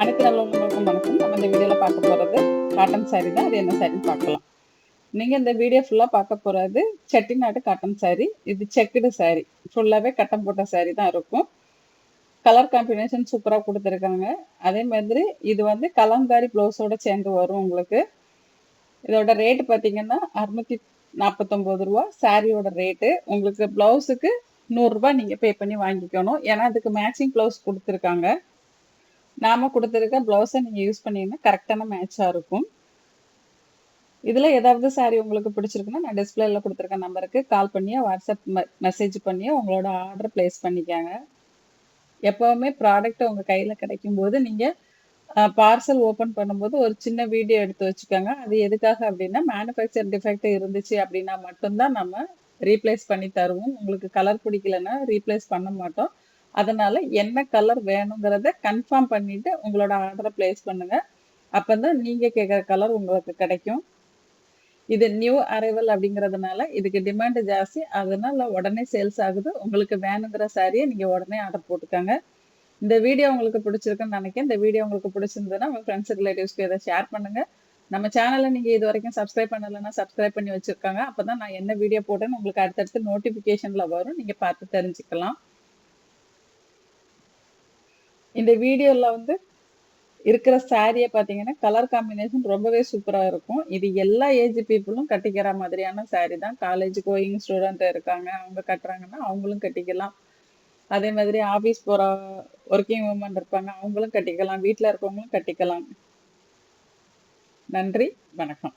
அனைத்து நல்லவங்களுக்கும் வணக்கம். நம்ம இந்த வீடியோவில் பார்க்க போகிறது காட்டன் saree தான். அது என்ன சாரின்னு பார்க்கலாம். நீங்கள் இந்த வீடியோ ஃபுல்லாக பார்க்க போகிறது செட்டிநாடு காட்டன் saree. இது செக்குடு saree. ஃபுல்லாகவே கட்டம் போட்ட saree தான் இருக்கும். கலர் காம்பினேஷன் சூப்பராக கொடுத்துருக்காங்க. அதே மாதிரி இது வந்து கலங்காரி ப்ளவுஸோட சேர்ந்து வரும் உங்களுக்கு. இதோட ரேட்டு பார்த்தீங்கன்னா அறுநூத்தி நாற்பத்தொம்போது ரூபா. சாரியோட ரேட்டு உங்களுக்கு ப்ளவுஸுக்கு நூறுரூபா நீங்கள் பே பண்ணி வாங்கிக்கணும். ஏன்னா அதுக்கு மேட்சிங் ப்ளவுஸ் கொடுத்துருக்காங்க. நாம கொடுத்துருக்க ப்ளவுஸை நீங்கள் யூஸ் பண்ணீங்கன்னா கரெக்டான மேட்சாக இருக்கும். இதில் ஏதாவது சாரி உங்களுக்கு பிடிச்சிருக்குன்னா நான் டிஸ்பிளேல கொடுத்துருக்க நம்பருக்கு கால் பண்ணியோ வாட்ஸ்அப் மெசேஜ் பண்ணியோ உங்களோட ஆர்டர் ப்ளேஸ் பண்ணிக்காங்க. எப்போவுமே ப்ராடக்ட் உங்கள் கையில் கிடைக்கும் போது நீங்கள் பார்சல் ஓப்பன் பண்ணும்போது ஒரு சின்ன வீடியோ எடுத்து வச்சுக்கோங்க. அது எதுக்காக அப்படின்னா மேனுஃபேக்சர் டிஃபெக்ட் இருந்துச்சு அப்படின்னா மட்டும்தான் நம்ம ரீப்ளேஸ் பண்ணி தருவோம். உங்களுக்கு கலர் பிடிக்கலன்னா ரீப்ளேஸ் பண்ண மாட்டோம். அதனால என்ன கலர் வேணுங்கிறத கன்ஃபார்ம் பண்ணிட்டு உங்களோட ஆர்டரை பிளேஸ் பண்ணுங்க. அப்பதான் நீங்கள் கேட்குற கலர் உங்களுக்கு கிடைக்கும். இது நியூ அரைவல் அப்படிங்கிறதுனால இதுக்கு டிமாண்டு ஜாஸ்தி. அதனால உடனே சேல்ஸ் ஆகுது. உங்களுக்கு வேணுங்கிற சாரியை நீங்கள் உடனே ஆர்டர் போட்டுக்காங்க. இந்த வீடியோ உங்களுக்கு பிடிச்சிருக்குன்னு நினைக்கிறேன். இந்த வீடியோ உங்களுக்கு பிடிச்சிருந்ததுன்னா உங்கள் ஃப்ரெண்ட்ஸ் ரிலேட்டிவ்ஸ்க்கு இதை ஷேர் பண்ணுங்க. நம்ம சேனலை நீங்கள் இது வரைக்கும் சப்ஸ்கிரைப் பண்ணலைன்னா சப்ஸ்கிரைப் பண்ணி வச்சுருக்காங்க. அப்போ தான் நான் என்ன வீடியோ போட்டேன்னு உங்களுக்கு அடுத்தடுத்து நோட்டிஃபிகேஷனில் வரும். நீங்கள் பார்த்து தெரிஞ்சுக்கலாம். இந்த வீடியோல வந்து இருக்கிற சாரியை பார்த்தீங்கன்னா கலர் காம்பினேஷன் ரொம்பவே சூப்பராக இருக்கும். இது எல்லா ஏஜ் பீப்புளும் கட்டிக்கிற மாதிரியான சாரி தான். காலேஜ் கோயிங் ஸ்டூடெண்ட் இருக்காங்க அவங்க கட்டுறாங்கன்னா அவங்களும் கட்டிக்கலாம். அதே மாதிரி ஆஃபீஸ் போகிற ஒர்க்கிங் உமன் இருப்பாங்க அவங்களும் கட்டிக்கலாம். வீட்டில் இருக்கவங்களும் கட்டிக்கலாம். நன்றி வணக்கம்.